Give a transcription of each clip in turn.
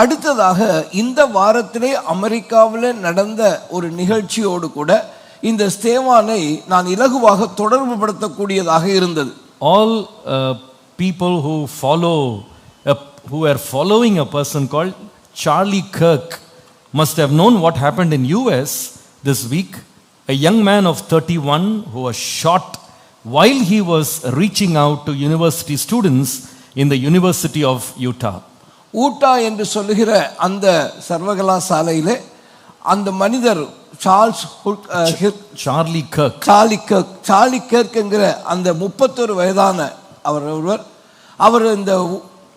அடுத்ததாக இந்த வாரத்திலே அமெரிக்காவில் நடந்த ஒரு நிகழ்ச்சியோடு கூட இந்த ஸ்தேவானை நான் இலகுவாக தொடர்பு படுத்தக்கூடியதாக இருந்தது all people who follow who are following a person call Charlie Kirk must have known what happen in US this week a man of thirty one who was shot while he was reaching out to university students in the University of Utah. Utah என்று சொல்லுகிற அந்த சர்வகலாசாலையிலே அந்த மனிதர் Charles. Charlie Kirk Charlie Kirk என்கிற அந்த முப்பத்தொரு வயதான அவர் ஒருவர் அவர் இந்த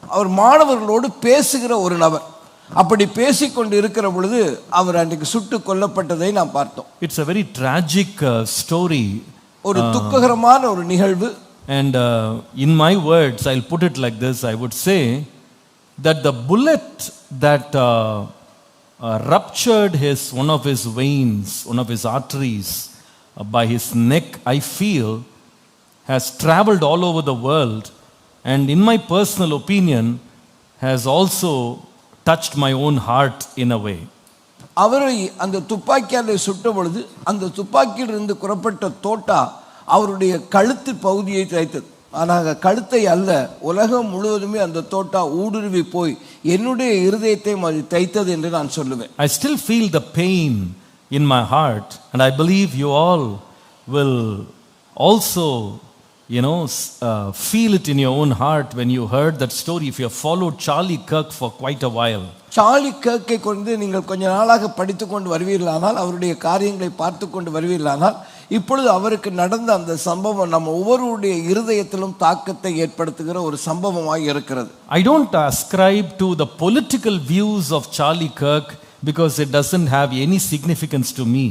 அவர் மாணவர்களோடு பேசுகிற ஒரு நபர் அப்படி பேசிக்கொண்டு இருக்கிற பொழுது அவர் அன்றைக்கு சுட்டு கொல்லப்பட்டதை நாம் பார்த்தோம் a very tragic uh, story. ஒரு துக்ககரமான ஒரு நிகழ்வு uh, in my words, I'll put it like this I would say that the bullet that uh, uh, ruptured his, one of his veins, one of his arteries uh, by his neck, I feel, has traveled all over the world. And in my personal opinion, has also touched my own heart in a way. அவரை அந்த துப்பாக்கியால் சுட்ட பொழுது அந்த துப்பாக்கியில் இருந்து புறப்பட்ட தோட்டா அவருடைய கழுத்து பகுதியை தைத்தது ஆனால் கழுத்தை அல்ல உலகம் முழுவதுமே அந்த தோட்டா ஊடுருவி போய் என்னுடைய இருதயத்தையும் அது தைத்தது என்று நான் சொல்லுவேன் I still feel the pain in my heart, and I believe you all will also, you know, uh, feel it in your own heart when you heard that story. If you have followed Charlie Kirk for quite a while, Charlie கேக்கை கொண்டு நீங்கள் கொஞ்ச நாளாக படித்து கொண்டு வருவீர்களானால் அவருடைய காரியங்களை பார்த்து கொண்டு வருவீர்களானால் இப்பொழுது அவருக்கு நடந்த அந்த சம்பவம் நம்ம ஒவ்வொருடைய இருதயத்திலும் தாக்கத்தை ஏற்படுத்துகிற ஒரு சம்பவமாய் இருக்கிறது I don't ascribe to the political views of Charlie Kirk because it doesn't have any significance to me.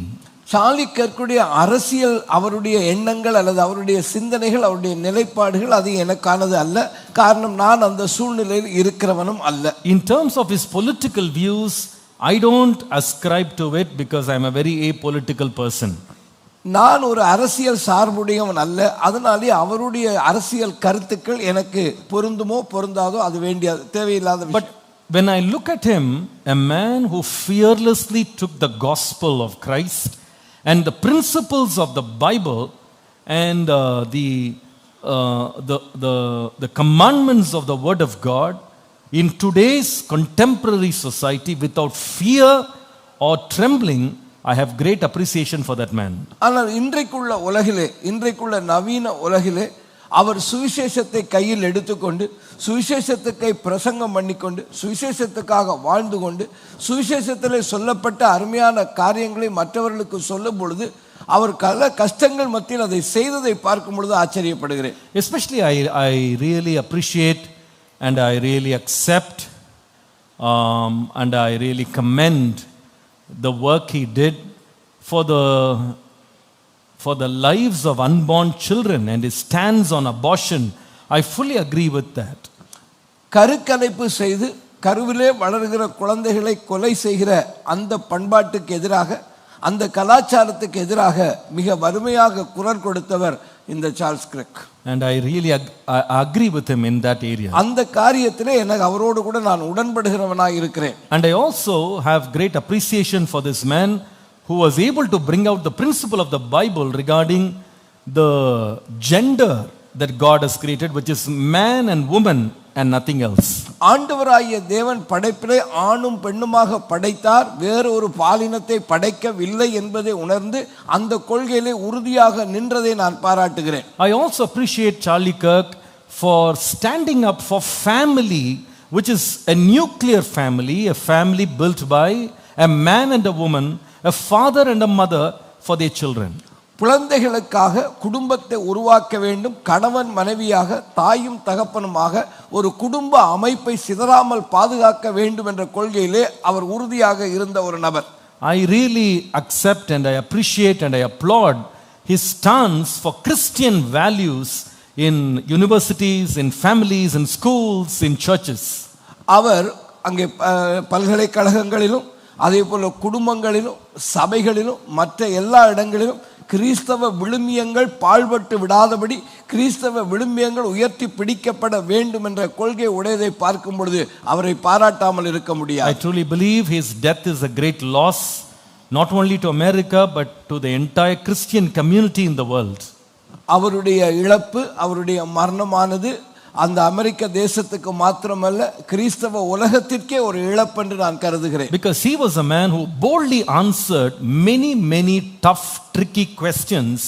Charlie கர்க்குடைய அரசியல் அவருடைய எண்ணங்கள் அல்லது அவருடைய சிந்தனைகள் அவருடைய நிலைப்பாடுகள் அது எனக்கானது அல்ல காரணம் நான் அந்த சூழ்நிலையில் இருக்கிறவனும் அல்ல In terms of his political views, I don't ascribe to it because I'm a very apolitical person. நான் ஒரு அரசியல் சார்புடையவன் அல்ல அதனாலே அவருடைய அரசியல் கருத்துக்கள் எனக்கு பொருந்துமோ பொருந்தாதோ அது வேண்டிய தேவையில்லாத விஷயம். But when I look at him, a man who fearlessly took the gospel of Christ and the principles of the Bible and uh, the, uh, the, the, the commandments of the Word of God in today's contemporary I have great appreciation for that man. ஆனால் இன்றைக்குள்ள உலகிலே இன்றைக்குள்ள நவீன உலகிலே அவர் சுவிசேஷத்தை கையில் எடுத்துக்கொண்டு சுவிசேஷத்துக்கை பிரசங்கம் பண்ணிக்கொண்டு சுவிசேஷத்துக்காக வாழ்ந்து கொண்டு சுவிசேஷத்திலே சொல்லப்பட்ட அருமையான காரியங்களை மற்றவர்களுக்கு சொல்லும் பொழுது அவர் கல கஷ்டங்கள் மத்தியில் அதை செய்ததை பார்க்கும் பொழுது ஆச்சரியப்படுகிறேன் I, I really appreciate and I really accept um, and I really commend the work he did for the, for the lives of unborn children and his stands on abortion. I fully agree with that. கருக்கலைப்பு செய்து கருவிலே வளர்கிற குழந்தைகளை கொலை செய்கிற அந்த பண்பாட்டுக்கு எதிராக அந்த கலாச்சாரத்துக்கு எதிராக மிக வறுமையாக குரல் கொடுத்தவர் இந்த Charles Kirk And I really ag- I agree with him in that area. அந்த காரியத்திலே எனக்கு அவரோடு கூட நான் உடன்படுகிறவனாய் இருக்கிறேன் And I also have great appreciation for this man who was able to bring out the principle of the Bible regarding the gender that God has created, which is man and woman and nothing else. ஆண்டவராகிய தேவன் படைப்பிலே ஆணும் பெண்ணுமாக படைத்தார் வேறொரு பாலினத்தை படைக்கவில்லை என்பதை உணர்ந்து அந்த கொள்கையிலே உறுதியாக நின்றதை நான் பாராட்டுகிறேன் I also appreciate Charlie Kirk for standing up for family, which is a nuclear family, a family built by a man and a woman, a father and a mother for their children. குழந்தைகளுக்காக குடும்பத்தை உருவாக்க வேண்டும் கணவன் மனைவியாக தாயும் தகப்பனுமாக ஒரு குடும்ப அமைப்பை சிதறாமல் பாதுகாக்க வேண்டும் என்ற கொள்கையிலே அவர் உறுதியாக இருந்த ஒரு நபர் I really accept and I appreciate and I applaud his stance for Christian values in universities, in families, in schools, in churches. அவர் அங்கே பல்கலைக்கழகங்களிலும் அதே போல குடும்பங்களிலும் சபைகளிலும் மற்ற எல்லா இடங்களிலும் கிறிஸ்தவ விழுமியங்கள் பாழ்பட்டு விடாதபடி கிறிஸ்தவ விழுமியங்கள் உயர்த்தி பிடிக்கப்பட வேண்டும் என்ற கொள்கை உடையதை பார்க்கும் பொழுது அவரை பாராட்டாமல் இருக்க I முடியாது truly believe his death is a great loss, not only to America, but to the entire Christian community in the world. அவருடைய இழப்பு அவருடைய மரணமானது அந்த அமெரிக்க தேசத்துக்கு மாத்திரமல்ல கிறிஸ்தவ உலகத்திற்கே ஒரு இழப்பு என்று நான் கருதுகிறேன் Because he was a man who boldly answered many, many tough, tricky questions,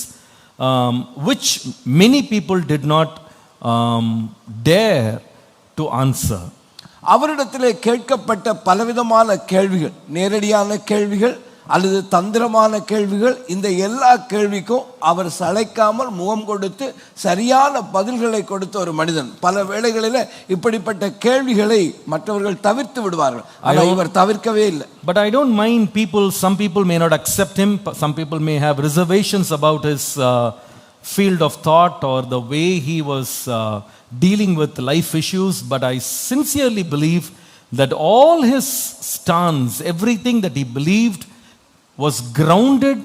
um, which many people did not um, dare to answer. அவரிடத்திலே கேட்கப்பட்ட பலவிதமான கேள்விகள் நேரடியான கேள்விகள் அல்லது தந்திரமான கேள்விகள் இந்த எல்லா கேள்விக்கும் அவர் சளைக்காமல் முகம் கொடுத்து சரியான பதில்களை கொடுத்த ஒரு மனிதன் பல வேளைகளில் இப்படிப்பட்ட கேள்விகளை மற்றவர்கள் தவிர்த்து விடுவார்கள் ஆனால் இவர் தவிர்க்கவே இல்லை But I don't mind people, some people may not accept him, some people may have reservations about his uh, field of thought or the way he was uh, dealing with life issues, but I sincerely believe that all his stance, everything that he was grounded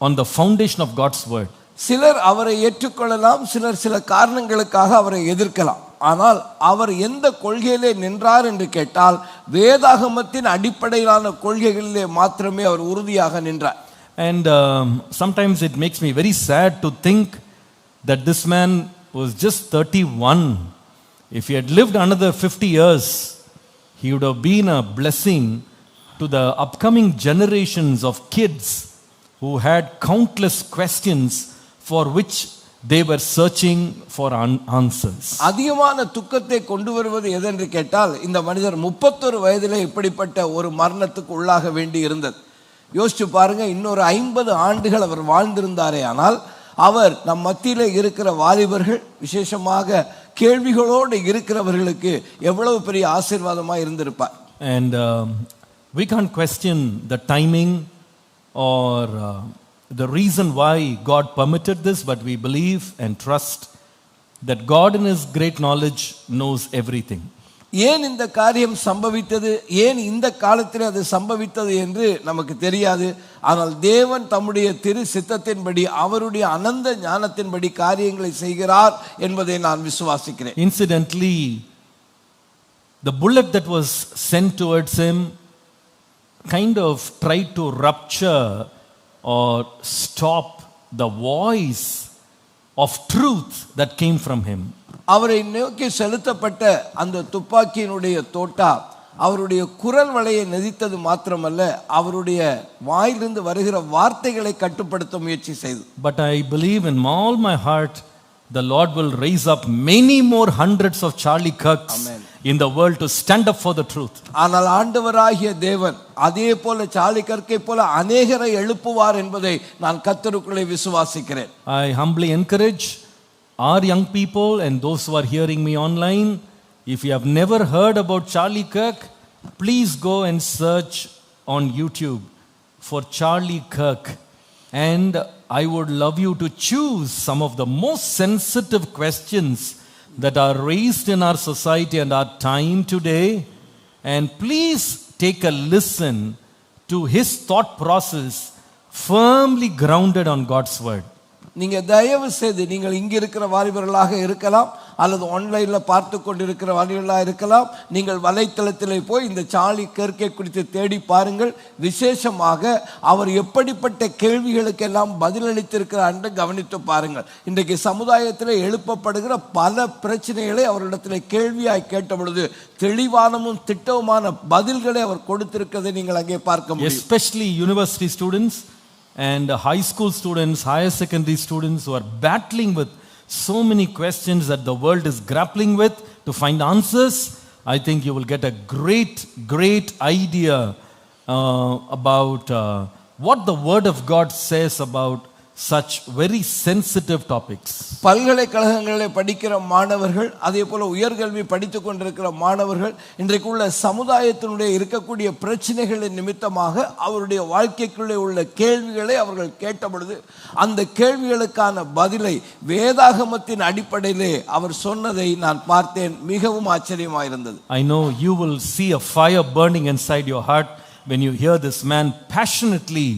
on the foundation of God's word. சிலர் அவரை ஏற்றுக்கொள்ளலாம் சிலர் சில காரணங்களுக்காக அவரை எதிர்க்கலாம் ஆனால் அவர் எந்த கொள்கையிலே நின்றார் என்று கேட்டால் வேதாகமத்தின் அடிப்படையிலான கொள்கைகளிலே மாத்திரமே அவர் உறுதியாக நின்றார் And um, sometimes it makes me very sad to think that this man was just 31. If he had lived another 50 years, he would have been a blessing to the upcoming generations of kids who had countless questions for which they were searching for an- answers. அதிகமான துக்கத்தை கொண்டு வருவது எதென்று கேட்டால் இந்த மனிதர் முப்பத்தொரு வயதிலே இப்படிப்பட்ட ஒரு மரணத்துக்கு உள்ளாக வேண்டி இருந்தது யோசிச்சு பாருங்க இன்னொரு ஐம்பது ஆண்டுகள் அவர் வாழ்ந்திருந்தாரே ஆனால் அவர் நம் மத்தியிலே இருக்கிற வாலிபர்கள் விசேஷமாக கேள்விகளோடு இருக்கிறவர்களுக்கு எவ்வளவு பெரிய ஆசீர்வாதமாக இருந்திருப்பார் And um, we can't question the timing or uh, the reason why God permitted this, but we believe and trust that God, in His great knowledge, knows everything. ஏன் இந்த காரியம் சம்பவித்தது ஏன் இந்த காலத்தில் அது சம்பவித்தது என்று நமக்கு தெரியாது ஆனால் தேவன் தம்முடைய திரு சித்தத்தின்படி அவருடைய அனந்த ஞானத்தின்படி காரியங்களை செய்கிறார் என்பதை நான் விசுவாசிக்கிறேன் Incidentally, the bullet that was sent towards him kind of tried to rupture or stop the voice of truth that came from him. அவரை நோக்கி செலுத்தப்பட்ட அந்த துப்பாக்கியினுடைய தோட்டா அவருடைய குரல் வலையை நெதித்தது மாத்திரமல்ல அவருடைய வாயிலிருந்து வருகிற வார்த்தைகளை கட்டுப்படுத்த முயற்சி செய்து But I believe in all my heart the Lord will raise up many more hundreds of Charlie Kirks Amen. in the world to stand up for the truth. ஆனால் ஆண்டவராகிய தேவன் அதே போல சாலி கற்கை போல அநேகரை எழுப்புவார் என்பதை நான் கத்தருக்குள்ளே விசுவாசிக்கிறேன் I humbly encourage our young people and those who are hearing me online if you have never heard about Charlie Kirk, please go and search on YouTube for Charlie Kirk. And I would love you to choose some of the most sensitive questions that are raised in our society and our time today. And please take a listen to his thought process firmly grounded on God's word. நீங்கள் தயவு செய்து நீங்கள் இங்கே இருக்கிற வாலிபர்களாக இருக்கலாம் அல்லது ஆன்லைனில் பார்த்து கொண்டிருக்கிற வாலிபர்களாக இருக்கலாம் நீங்கள் வலைத்தளத்தில் போய் இந்த சாலி கேர்க்கை குறித்து தேடி பாருங்கள். விசேஷமாக அவர் எப்படிப்பட்ட கேள்விகளுக்கெல்லாம் பதிலளித்திருக்கிறார் என்று கவனித்து பாருங்கள். இன்றைக்கு சமுதாயத்தில் எழுப்பப்படுகிற பல பிரச்சனைகளை அவரிடத்தில் கேள்வியாய் கேட்ட பொழுது தெளிவானமும் திட்டவுமான பதில்களை அவர் கொடுத்திருக்கிறதை நீங்கள் அங்கே பார்க்க முடியும். Especially university students and high school students, higher secondary students who are battling with so many questions that the world is grappling with to find answers. I think you will get a great, great idea uh, about uh, what the Word of God says about such very sensitive topics. பல்கலைக்கழகங்களில் படிக்கிற மாணவர்கள் அதே போல உயர்கல்வி படித்து கொண்டிருக்கிற மாணவர்கள் இன்றைக்குள்ள சமுதாயத்தினுடைய இருக்கக்கூடிய பிரச்சனைகளின் நிமித்தமாக அவருடைய வாழ்க்கைக்குள்ளே உள்ள கேள்விகளை அவர்கள் கேட்ட பொழுது அந்த கேள்விகளுக்கான பதிலை வேதாகமத்தின் அடிப்படையிலே அவர் சொன்னதை நான் பார்த்தேன் மிகவும் ஆச்சரியமாக இருந்தது I know you will see a fire burning inside your heart when you hear this man passionately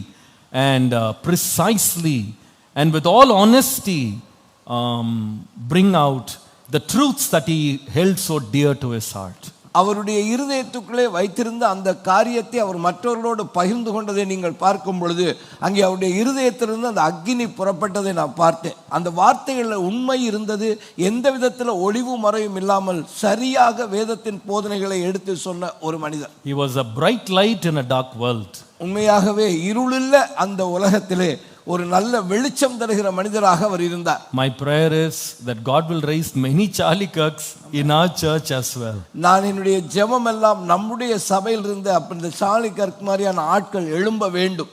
and uh, precisely and with all honesty um, bring out the truths that he held so dear to his heart. அவருடைய இருதயத்துக்குள்ளே வைத்திருந்த அந்த காரியத்தை அவர் மற்றவர்களோடு பகிர்ந்து கொண்டதை நீங்கள் பார்க்கும் பொழுது அங்கே அவருடைய இருதயத்திலிருந்து அந்த அக்கினி புறப்பட்டதை நான் பார்த்தேன் அந்த வார்த்தைகளில் உண்மை இருந்தது எந்த விதத்தில் ஒளிவு மறைவும் இல்லாமல் சரியாக வேதத்தின் போதனைகளை எடுத்து சொன்ன ஒரு மனிதர் He was a bright light in a dark world. உண்மையாகவே இருளுள்ள அந்த உலகத்திலே ஒரு நல்ல வெளிச்சம் தருகிற மனிதராக அவர் இருந்தார் My prayer is that God will raise many Charlie Kirks in our church as well. நான் என்னுடைய ஜெபம் எல்லாம் நம்முடைய சபையில் இருந்த அப்ப இந்த சாலி கர்க் மாதிரியான ஆட்கள் எழும்ப வேண்டும்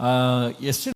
Uh, yesterday,